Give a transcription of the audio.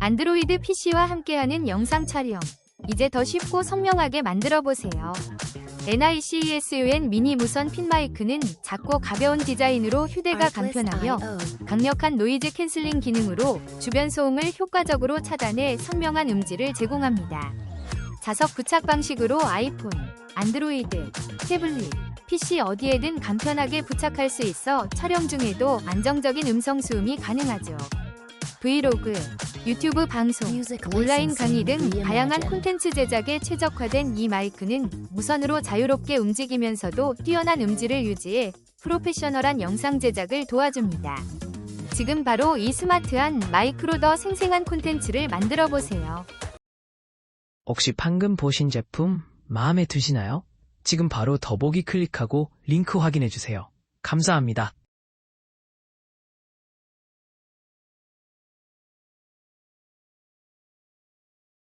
안드로이드 PC와 함께하는 영상 촬영. 이제 더 쉽고 선명하게 만들어 보세요. NICESUN 미니 무선 핀 마이크는 작고 가벼운 디자인으로 휴대가 간편하며 강력한 노이즈 캔슬링 기능으로 주변 소음을 효과적으로 차단해 선명한 음질을 제공합니다. 자석 부착 방식으로 아이폰, 안드로이드, 태블릿, PC 어디에든 간편하게 부착할 수 있어 촬영 중에도 안정적인 음성 수음이 가능하죠. 브이로그, 유튜브 방송, 온라인 강의 등 다양한 콘텐츠 제작에 최적화된 이 마이크는 무선으로 자유롭게 움직이면서도 뛰어난 음질을 유지해 프로페셔널한 영상 제작을 도와줍니다. 지금 바로 이 스마트한 마이크로 더 생생한 콘텐츠를 만들어 보세요. 혹시 방금 보신 제품 마음에 드시나요? 지금 바로 더보기 클릭하고 링크 확인해 주세요. 감사합니다.